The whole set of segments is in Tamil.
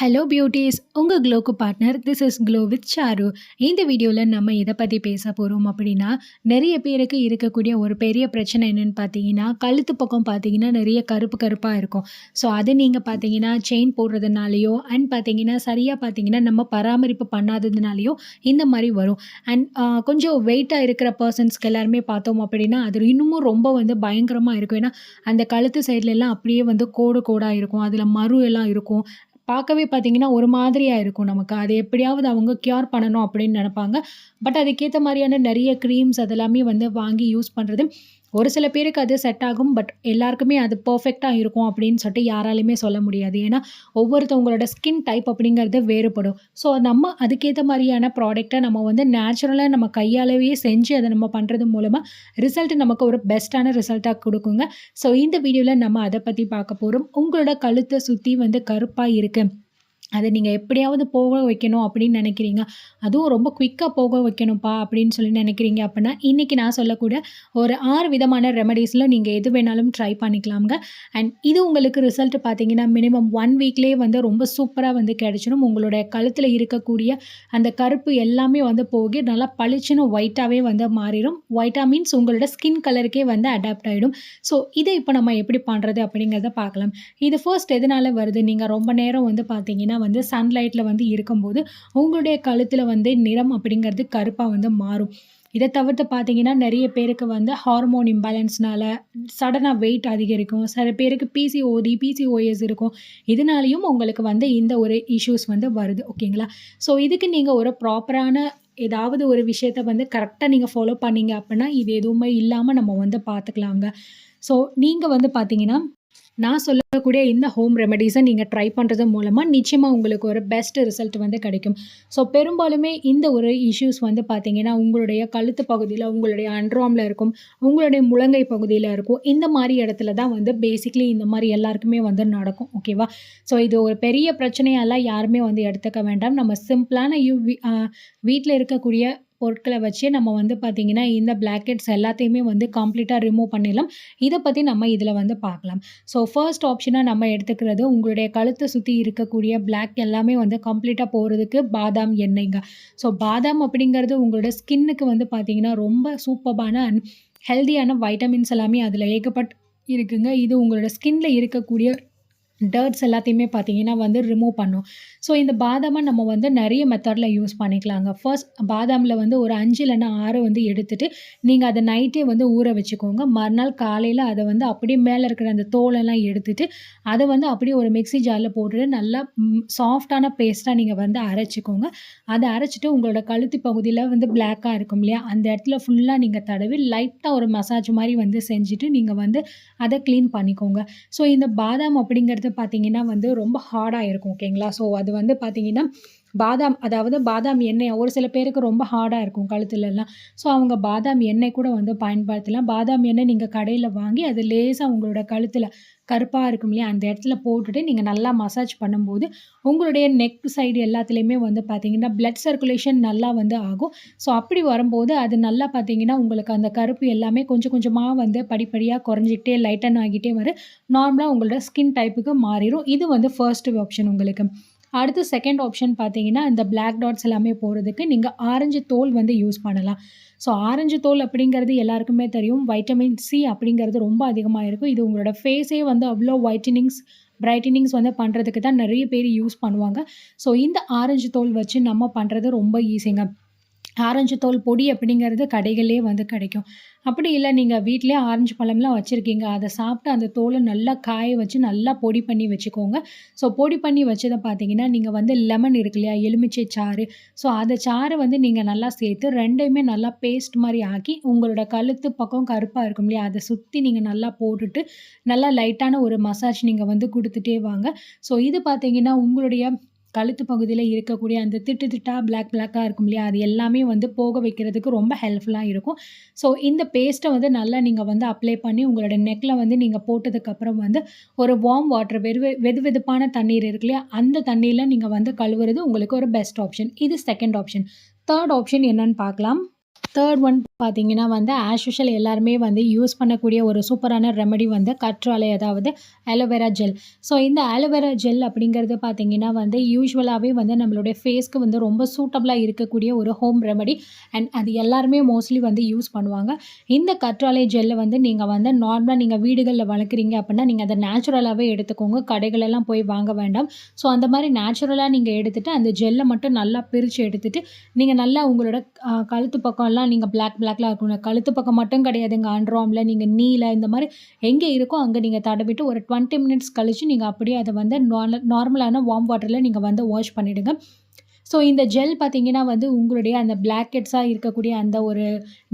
ஹலோ பியூட்டிஸ் உங்கள் க்ளோக்கு partner this is Glow with Sharu இந்த வீடியோவில் நம்ம எதை பற்றி பேச போகிறோம் அப்படின்னா நிறைய பேருக்கு இருக்கக்கூடிய ஒரு பெரிய பிரச்சனை என்னென்னு பார்த்தீங்கன்னா கழுத்து பக்கம் பார்த்தீங்கன்னா நிறைய கருப்பு கருப்பாக இருக்கும். ஸோ அது நீங்கள் பார்த்தீங்கன்னா செயின் போடுறதுனாலையோ அண்ட் பார்த்தீங்கன்னா சரியாக பார்த்தீங்கன்னா நம்ம பராமரிப்பு பண்ணாததுனாலையோ இந்த மாதிரி வரும். அண்ட் கொஞ்சம் வெயிட்டாக இருக்கிற பர்சன்ஸ்க்கு எல்லாருமே பார்த்தோம் அப்படின்னா அது இன்னமும் ரொம்ப வந்து பயங்கரமாக இருக்கும். ஏன்னா அந்த கழுத்து சைட்லெல்லாம் அப்படியே வந்து கோடு கோடாக இருக்கும். அதில் மறு எல்லாம் இருக்கும். பார்க்கவே பார்த்தீங்கன்னா ஒரு மாதிரியாக இருக்கும் நமக்கு. அது எப்படியாவது அவங்க க்யூர் பண்ணணும் அப்படின்னு நினப்பாங்க. பட் அதுக்கேற்ற மாதிரியான நிறைய க்ரீம்ஸ் அதெல்லாமே வந்து வாங்கி யூஸ் பண்ணுறது ஒரு சில பேருக்கு அது செட் ஆகும் பட் எல்லாருக்குமே அது பர்ஃபெக்டாக இருக்கும் அப்படின்னு சொல்லிட்டு யாராலையுமே சொல்ல முடியாது. ஏன்னா ஒவ்வொருத்தவங்களோட ஸ்கின் டைப் அப்படிங்கிறது வேறுபடும். ஸோ நம்ம அதுக்கேற்ற மாதிரியான ப்ராடக்டை நம்ம வந்து நேச்சுரலாக நம்ம கையாலவே செஞ்சு அதை நம்ம பண்ணுறது மூலமாக ரிசல்ட் நமக்கு ஒரு பெஸ்ட்டான ரிசல்ட்டாக கொடுக்குங்க. ஸோ இந்த வீடியோவில் நம்ம அதை பற்றி பார்க்க போகிறோம் உங்களோட கழுத்தை சுற்றி வந்து கருப்பாக இருக்குது அதை நீங்கள் எப்படியாவது போக வைக்கணும் அப்படின்னு நினைக்கிறீங்க. அதுவும் ரொம்ப குயிக்காக போக வைக்கணும்ப்பா அப்படின்னு சொல்லி நினைக்கிறீங்க அப்படின்னா இன்றைக்கி நான் சொல்லக்கூட ஒரு ஆறு விதமான ரெமடிஸில் நீங்கள் எது வேணாலும் ட்ரை பண்ணிக்கலாம்ங்க. அண்ட் இது உங்களுக்கு ரிசல்ட் பார்த்தீங்கன்னா மினிமம் ஒன் வீக்லேயே வந்து ரொம்ப சூப்பராக வந்து கிடச்சிடும். உங்களுடைய கழுத்தில் இருக்கக்கூடிய அந்த கருப்பு எல்லாமே வந்து போகி நல்லா பளிச்சுன்னு ஒயிட்டாகவே வந்து மாறிடும். ஒயிட்டாக மீன்ஸ் உங்களோட ஸ்கின் கலருக்கே வந்து அடாப்ட் ஆகிடும் ஸோ இதை இப்போ நம்ம எப்படி பண்ணுறது அப்படிங்கிறத பார்க்கலாம். இது ஃபர்ஸ்ட் எதனால் வருது? நீங்கள் ரொம்ப நேரம் வந்து பார்த்தீங்கன்னா வந்து சன்லைட்டில் வந்து இருக்கும்போது உங்களுடைய கழுத்தில் வந்து நிறம் அப்படிங்கிறது கருப்பாக வந்து மாறும். இதை தவிர்த்து பார்த்தீங்கன்னா நிறைய பேருக்கு வந்து ஹார்மோன் இம்பேலன்ஸ்னால சடனாக வெயிட் அதிகரிக்கும். சில பேருக்கு பிசிஓடி பிசிஓஎஸ் இருக்கும். இதனாலையும் உங்களுக்கு வந்து இந்த ஒரு இஷ்யூஸ் வந்து வருது. ஓகேங்களா ஸோ இதுக்கு நீங்கள் ஒரு ப்ராப்பரான ஏதாவது ஒரு விஷயத்த வந்து கரெக்டாக நீங்கள் ஃபாலோ பண்ணீங்க அப்படின்னா இது எதுவுமே இல்லாமல் நம்ம வந்து பார்த்துக்கலாங்க ஸோ நீங்கள் வந்து பார்த்தீங்கன்னா நான் சொல்லக்கூடிய இந்த ஹோம் ரெமெடிஸை நீங்கள் ட்ரை பண்ணுறது மூலமாக நிச்சயமாக உங்களுக்கு ஒரு பெஸ்ட் ரிசல்ட் வந்து கிடைக்கும். ஸோ பெரும்பாலுமே இந்த ஒரு இஷ்யூஸ் வந்து பார்த்தீங்கன்னா உங்களுடைய கழுத்து பகுதியில் உங்களுடைய அண்ட்ராமில் இருக்கும் உங்களுடைய முழங்கை பகுதியில் இருக்கும் இந்த மாதிரி இடத்துல தான் வந்து பேசிக்லி இந்த மாதிரி எல்லாருக்குமே வந்து நடக்கும் ஓகேவா ஸோ இது ஒரு பெரிய பிரச்சனையெல்லாம் யாருமே வந்து எடுத்துக்க வேண்டாம். நம்ம சிம்பிளான யூ வீட்டில் இருக்கக்கூடிய பொருட்களை வச்சு நம்ம வந்து பார்த்திங்கன்னா இந்த பிளாக்கெட்ஸ் எல்லாத்தையுமே வந்து கம்ப்ளீட்டாக ரிமூவ் பண்ணிடலாம். இதை பற்றி நம்ம இதில் வந்து பார்க்கலாம். ஸோ ஃபர்ஸ்ட் ஆப்ஷனாக நம்ம எடுத்துக்கிறது உங்களுடைய கழுத்தை சுற்றி இருக்கக்கூடிய பிளாக் எல்லாமே வந்து கம்ப்ளீட்டாக போகிறதுக்கு பாதாம் எண்ணெய்ங்க. ஸோ பாதாம் அப்படிங்கிறது உங்களோட ஸ்கின்னுக்கு வந்து பார்த்திங்கன்னா ரொம்ப சூப்பர்பான அண்ட் ஹெல்தியான வைட்டமின்ஸ் எல்லாமே அதில் ஏகப்பட்டு இருக்குங்க. இது உங்களோட ஸ்கின்ல இருக்கக்கூடிய டர்ட்ஸ் எல்லாத்தையுமே பார்த்தீங்கன்னா வந்து ரிமூவ் பண்ணும். ஸோ இந்த பாதாமை நம்ம வந்து நிறைய மெத்தடில் யூஸ் பண்ணிக்கலாங்க. ஃபர்ஸ்ட் பாதாமில் வந்து ஒரு அஞ்சு இல்லைன்னா ஆறு வந்து எடுத்துகிட்டு நீங்கள் அதை நைட்டே வந்து ஊற வச்சுக்கோங்க. மறுநாள் காலையில் அதை வந்து அப்படியே மேலே இருக்கிற அந்த தோலெல்லாம் எடுத்துகிட்டு அதை வந்து அப்படியே ஒரு மிக்சி ஜாரில் போட்டுட்டு நல்லா சாஃப்டான பேஸ்ட்டாக நீங்கள் வந்து அரைச்சிக்கோங்க. அதை அரைச்சிட்டு உங்களோட கழுத்து பகுதியில் வந்து பிளாக்காக இருக்கும் இல்லையா? அந்த இடத்துல ஃபுல்லாக நீங்கள் தடவி லைட்டாக ஒரு மசாஜ் மாதிரி வந்து செஞ்சுட்டு நீங்கள் வந்து அதை க்ளீன் பண்ணிக்கோங்க. ஸோ இந்த பாதாம் அப்படிங்கிறது பார்த்தீங்கன்னா வந்து ரொம்ப ஹார்டாக இருக்கும் ஓகேங்களா ஸோ அது வந்து பார்த்தீங்கன்னா பாதாம் அதாவது பாதாம் எண்ணெய் ஒரு சில பேருக்கு ரொம்ப ஹார்டாக இருக்கும் கழுத்துலலாம். ஸோ அவங்க பாதாம் எண்ணெய் கூட வந்து பயன்படுத்தலாம். பாதாம் எண்ணெய் நீங்கள் கடையில் வாங்கி அது லேசாக உங்களோட கழுத்தில் கருப்பாக இருக்கும் இல்லையா? அந்த இடத்துல போட்டுட்டு நீங்கள் நல்லா மசாஜ் பண்ணும்போது உங்களுடைய நெக் சைடு எல்லாத்துலேயுமே வந்து பார்த்திங்கன்னா பிளட் சர்க்குலேஷன் நல்லா வந்து ஆகும். ஸோ அப்படி வரும்போது அது நல்லா பார்த்திங்கன்னா உங்களுக்கு அந்த கருப்பு எல்லாமே கொஞ்சம் கொஞ்சமாக வந்து படிப்படியாக குறைஞ்சிக்கிட்டே லைட்டன் ஆகிட்டே வரும். நார்மலாக உங்களோட ஸ்கின் டைப்புக்கு மாறிடும். இது வந்து ஃபர்ஸ்ட் ஆப்ஷன் உங்களுக்கு. அடுத்து செகண்ட் ஆப்ஷன் பார்த்தீங்கன்னா இந்த பிளாக் டாட்ஸ் எல்லாமே போகிறதுக்கு நீங்கள் ஆரஞ்சு தோல் வந்து யூஸ் பண்ணலாம். ஸோ ஆரஞ்சு தோல் அப்படிங்கிறது எல்லாருக்குமே தெரியும். வைட்டமின் சி அப்படிங்கிறது ரொம்ப அதிகமாக இருக்கும். இது உங்களோட ஃபேஸே வந்து அவ்வளோ ஒயிட்டனிங்ஸ் பிரைட்டனிங்ஸ் வந்து பண்ணுறதுக்கு தான் நிறைய பேர் யூஸ் பண்ணுவாங்க. ஸோ இந்த ஆரஞ்சு தோல் வச்சு நம்ம பண்ணுறது ரொம்ப ஈஸிங்க ஆரஞ்சு தோல் பொடி அப்படிங்கிறது கடைகளே வந்து கிடைக்கும். அப்படி இல்லை நீங்கள் வீட்டிலே ஆரஞ்சு பழம்லாம் வச்சுருக்கீங்க. அதை சாப்பிட்டு அந்த தோலை நல்லா காய வச்சு நல்லா பொடி பண்ணி வச்சுக்கோங்க. ஸோ பொடி பண்ணி வச்சதை பார்த்தீங்கன்னா நீங்கள் வந்து லெமன் இருக்கு இல்லையா எலுமிச்சை சாறு. ஸோ அதை சாறு வந்து நீங்கள் நல்லா சேர்த்து ரெண்டையுமே நல்லா பேஸ்ட் மாதிரி ஆக்கி உங்களோட கழுத்து பக்கம் கருப்பாக இருக்கும் இல்லையா அதை சுற்றி நீங்கள் நல்லா போட்டுட்டு நல்லா லைட்டான ஒரு மசாஜ் நீங்கள் வந்து கொடுத்துட்டே வாங்க. ஸோ இது பார்த்தீங்கன்னா உங்களுடைய கழுத்து பகுதியில் இருக்கக்கூடிய அந்த திட்டு திட்டாக பிளாக் பிளாக்காக இருக்கும் இல்லையா? அது எல்லாமே வந்து போக வைக்கிறதுக்கு ரொம்ப ஹெல்ப்ஃபுல்லாக இருக்கும். ஸோ இந்த பேஸ்ட்டை வந்து நல்லா நீங்கள் வந்து அப்ளை பண்ணி உங்களோட நெக்கில் வந்து நீங்கள் போட்டதுக்கப்புறம் வந்து ஒரு வார்ம் வாட்டர் வெறு வெது வெதுப்பான தண்ணீர் இருக்கு இல்லையா? அந்த தண்ணியில் நீங்கள் வந்து கழுவுறது உங்களுக்கு ஒரு பெஸ்ட் ஆப்ஷன் இது செகண்ட் ஆப்ஷன் தேர்ட் ஆப்ஷன் என்னன்னு பார்க்கலாம். தேர்ட் ஒன் பார்த்தீங்கன்னா வந்து ஆஸ் யூஷுவல் எல்லாருமே வந்து யூஸ் பண்ணக்கூடிய ஒரு சூப்பரான ரெமெடி வந்து கற்றாழை அதாவது ஆலோவேரா ஜெல் ஸோ இந்த ஆலோவேரா ஜெல் அப்படிங்கிறது பார்த்தீங்கன்னா வந்து யூஸ்வலாகவே வந்து நம்மளுடைய ஃபேஸ்க்கு வந்து ரொம்ப சூட்டபுளாக இருக்கக்கூடிய ஒரு ஹோம் ரெமெடி அண்ட் அது எல்லாருமே மோஸ்ட்லி வந்து யூஸ் பண்ணுவாங்க. இந்த கற்றாழை ஜெல்லை வந்து நீங்கள் வந்து நார்மலாக நீங்கள் வீடுகளில் வளர்க்குறீங்க அப்படின்னா நீங்கள் அதை நேச்சுரலாகவே எடுத்துக்கோங்க. கடைகளெல்லாம் போய் வாங்க வேண்டாம். ஸோ அந்த மாதிரி நேச்சுரலாக நீங்கள் எடுத்துகிட்டு அந்த ஜெல்லை மட்டும் நல்லா பிரித்து எடுத்துகிட்டு நீங்கள் நல்லா உங்களோட கழுத்து பக்கம் பக்கமெல்லாம் நீங்கள் பிளாக் பிளாக்லாம் இருக்கணும். கழுத்து பக்கம் மட்டும் கிடையாதுங்க. அண்ட்ராமில் நீங்கள் நீல இந்த மாதிரி எங்கே இருக்கோ அங்கே நீங்கள் தடவிட்டு ஒரு டுவெண்ட்டி மினிட்ஸ் கழித்து நீங்கள் அப்படியே அதை வந்து நார்மலான வார்ம் வாட்டரில் நீங்கள் வந்து வாஷ் பண்ணிவிடுங்க ஸோ இந்த ஜெல் பார்த்தீங்கன்னா வந்து உங்களுடைய அந்த பிளாக்கெட்ஸாக இருக்கக்கூடிய அந்த ஒரு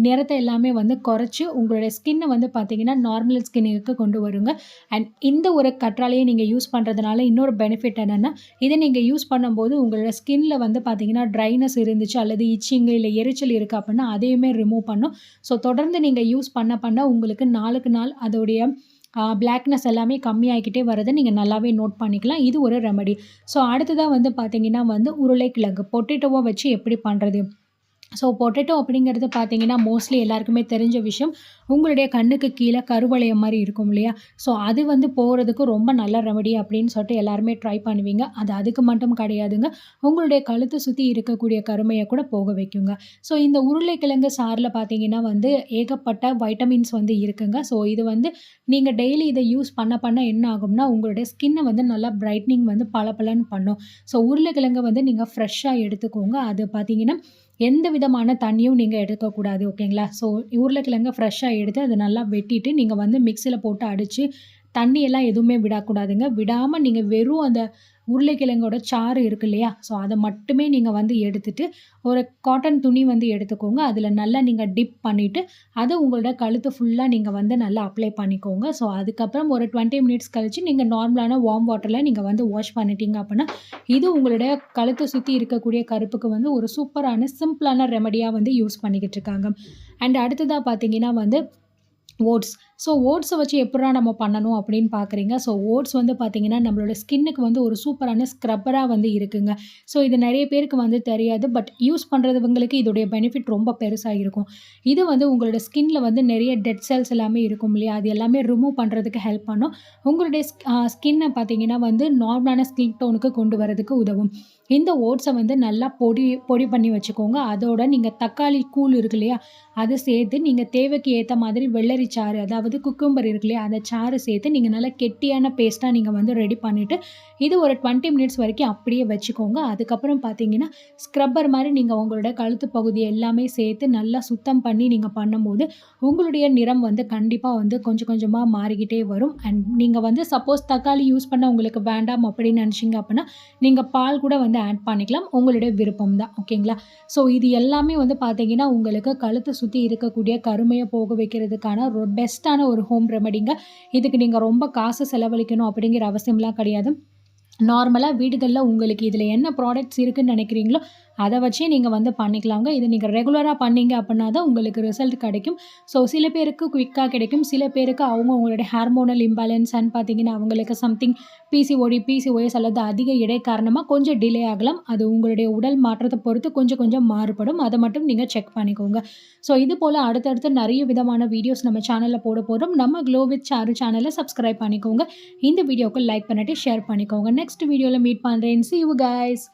நிறத்தை எல்லாமே வந்து குறைச்சி உங்களுடைய ஸ்கின்னை வந்து பார்த்தீங்கன்னா நார்மல் ஸ்கின்னுக்கு கொண்டு வருங்க. அண்ட் இந்த ஒரு கற்றாலையை நீங்கள் யூஸ் பண்ணுறதுனால இன்னொரு பெனிஃபிட் என்னென்னா இதை நீங்கள் யூஸ் பண்ணும்போது உங்களோட ஸ்கின்ல வந்து பார்த்தீங்கன்னா ட்ரைனஸ் இருந்துச்சு அல்லது இச்சிங்கு இல்லை எரிச்சல் இருக்குது அப்படின்னா அதையுமே ரிமூவ் பண்ணும். ஸோ தொடர்ந்து நீங்கள் யூஸ் பண்ண பண்ண உங்களுக்கு நாளுக்கு நாள் அதோடைய பிளாக்னஸ் எல்லாமே கம்மியாகிக்கிட்டே வரதை நீங்கள் நல்லாவே நோட் பண்ணிக்கலாம். இது ஒரு ரெமடி ஸோ அடுத்ததாக வந்து பார்த்தீங்கன்னா வந்து உருளைக்கிழங்கு. பொட்டேட்டோவை வச்சு எப்படி பண்ணுறது ஸோ பொட்டேட்டோ அப்படிங்கிறது பார்த்தீங்கன்னா மோஸ்ட்லி எல்லாருக்குமே தெரிஞ்ச விஷயம். உங்களுடைய கண்ணுக்கு கீழே கருவளையம் மாதிரி இருக்கும் இல்லையா? ஸோ அது வந்து போகிறதுக்கு ரொம்ப நல்ல ரெமடி அப்படின்னு சொல்லிட்டு எல்லாருமே ட்ரை பண்ணுவீங்க. அது அதுக்கு மட்டும் கிடையாதுங்க. உங்களுடைய கழுத்தை சுற்றி இருக்கக்கூடிய கருமையை கூட போக வைக்குங்க. ஸோ இந்த உருளைக்கிழங்கு சாரில் பார்த்தீங்கன்னா வந்து ஏகப்பட்ட வைட்டமின்ஸ் வந்து இருக்குங்க. ஸோ இது வந்து நீங்கள் டெய்லி இதை யூஸ் பண்ண பண்ண என்ன ஆகும்னா உங்களுடைய ஸ்கின்னை வந்து நல்லா பிரைட்னிங் வந்து பளபளன்னு பண்ணும். ஸோ உருளைக்கிழங்கை வந்து நீங்கள் ஃப்ரெஷ்ஷாக எடுத்துக்கோங்க. அது பார்த்தீங்கன்னா எந்த விதமான தண்ணியும் நீங்கள் எடுக்கக்கூடாது ஓகேங்களா ஸோ உருளைக்கிழங்க ஃப்ரெஷ்ஷாக எடுத்து அதை நல்லா வெட்டிட்டு நீங்கள் வந்து மிக்சியில் போட்டு அடித்து தண்ணியெல்லாம் எதுவுமே விடக்கூடாதுங்க. விடாமல் நீங்கள் வெறும் அந்த உருளைக்கிழங்கோட சாறு இருக்கு இல்லையா? ஸோ அதை மட்டுமே நீங்கள் வந்து எடுத்துட்டு ஒரு காட்டன் துணி வந்து எடுத்துக்கோங்க. அதில் நல்லா நீங்கள் டிப் பண்ணிவிட்டு அதை உங்களோட கழுத்து ஃபுல்லாக நீங்கள் வந்து நல்லா அப்ளை பண்ணிக்கோங்க. ஸோ அதுக்கப்புறம் ஒரு டுவெண்ட்டி மினிட்ஸ் கழித்து நீங்கள் நார்மலான வார்ம் வாட்டரில் நீங்கள் வந்து வாஷ் பண்ணிட்டீங்க அப்படின்னா இது உங்களுடைய கழுத்தை சுற்றி இருக்கக்கூடிய கருப்புக்கு வந்து ஒரு சூப்பரான சிம்பிளான ரெமடியாக வந்து யூஸ் பண்ணிக்கிட்டு இருக்காங்க. அண்ட் அடுத்ததாக பார்த்தீங்கன்னா வந்து ஓட்ஸ் ஸோ ஓட்ஸை வச்சு எப்படா நம்ம பண்ணணும் அப்படின்னு பார்க்குறீங்க ஸோ ஓட்ஸ் வந்து பார்த்திங்கன்னா நம்மளோட ஸ்கின்னுக்கு வந்து ஒரு சூப்பரான ஸ்க்ரப்பராக வந்து இருக்குங்க. ஸோ இது நிறைய பேருக்கு வந்து தெரியாது பட் யூஸ் பண்ணுறதுவங்களுக்கு இதோடைய பெனிஃபிட் ரொம்ப பெருசாக இருக்கும். இது வந்து உங்களோட ஸ்கின்ல வந்து நிறைய டெட் செல்ஸ் எல்லாமே இருக்கும் இல்லையா? அது எல்லாமே ரிமூவ் பண்ணுறதுக்கு ஹெல்ப் பண்ணும். உங்களுடைய ஸ்கின்னை பார்த்தீங்கன்னா வந்து நார்மலான ஸ்கின் டோனுக்கு கொண்டு வரதுக்கு உதவும். இந்த ஓட்ஸை வந்து நல்லா பொடி பொடி பண்ணி வச்சுக்கோங்க. அதோட நீங்கள் தக்காளி கூழ் இருக்கு இல்லையா? அதை சேர்த்து நீங்கள் தேவைக்கு ஏற்ற மாதிரி வெள்ளரி சாறு அதாவது குக்கும்பர் இருக்கு இல்லையா அதை சாறு சேர்த்து நீங்கள் நல்லா கெட்டியான பேஸ்ட்டாக நீங்கள் வந்து ரெடி பண்ணிவிட்டு இது ஒரு டுவெண்ட்டி மினிட்ஸ் வரைக்கும் அப்படியே வச்சுக்கோங்க. அதுக்கப்புறம் பார்த்தீங்கன்னா ஸ்க்ரப்பர் மாதிரி நீங்கள் உங்களோட கழுத்து பகுதி எல்லாமே சேர்த்து நல்லா சுத்தம் பண்ணி நீங்கள் பண்ணும்போது உங்களுடைய நிறம் வந்து கண்டிப்பாக வந்து கொஞ்சம் கொஞ்சமாக மாறிக்கிட்டே வரும். அண்ட் நீங்கள் வந்து சப்போஸ் தக்காளி யூஸ் பண்ண உங்களுக்கு வேண்டாம் அப்படின்னு நினச்சிங்க அப்படின்னா நீங்கள் பால் கூட வந்து ஆட் பண்ணிக்கலாம். உங்களுடைய விருப்பம் தான். ஓகேங்களா ஸோ இது எல்லாமே வந்து பார்த்தீங்கன்னா உங்களுக்கு கழுத்தை சுற்றி இருக்கக்கூடிய கருமையை போக வைக்கிறதுக்கான ஒரு பெஸ்ட்டான ஒரு ஹோம் ரெமடிங்க. இதுக்கு நீங்கள் ரொம்ப காசு செலவழிக்கணும் அப்படிங்கிற அவசியம்லாம் கிடையாது. நார்மலாக வீடுகளில் உங்களுக்கு இதில் என்ன ப்ராடக்ட்ஸ் இருக்குன்னு நினைக்கிறீங்களோ அதை வச்சே நீங்கள் வந்து பண்ணிக்கலாங்க. இது நீங்கள் ரெகுலராக பண்ணீங்க அப்படின்னா தான் உங்களுக்கு ரிசல்ட் கிடைக்கும். ஸோ சில பேருக்கு குயிக்காக கிடைக்கும். சில பேருக்கு அவங்க உங்களுடைய ஹார்மோனல் இம்பேலன்ஸ் அண்ட் பார்த்தீங்கன்னா அவங்களுக்கு சம்திங் பிசிஓடி பிசிஓஎஸ் அல்லது அதிக இடை காரணமாக கொஞ்சம் டிலே ஆகலாம். அது உங்களுடைய உடல் மாற்றத்தை பொறுத்து கொஞ்சம் கொஞ்சம் மாறுபடும். அதை மட்டும் நீங்கள் செக் பண்ணிக்கோங்க. ஸோ இது போல் அடுத்தடுத்து நிறைய விதமான வீடியோஸ் நம்ம சேனலில் போட போகிறோம் நம்ம க்ளோ வித் சாரு சேனலை சப்ஸ்கிரைப் பண்ணிக்கோங்க. இந்த வீடியோக்கு லைக் பண்ணிட்டு ஷேர் பண்ணிக்கோங்க. நெக்ஸ்ட் வீடியோவில் மீட் பண்ணுறேன் சி யூ கைஸ்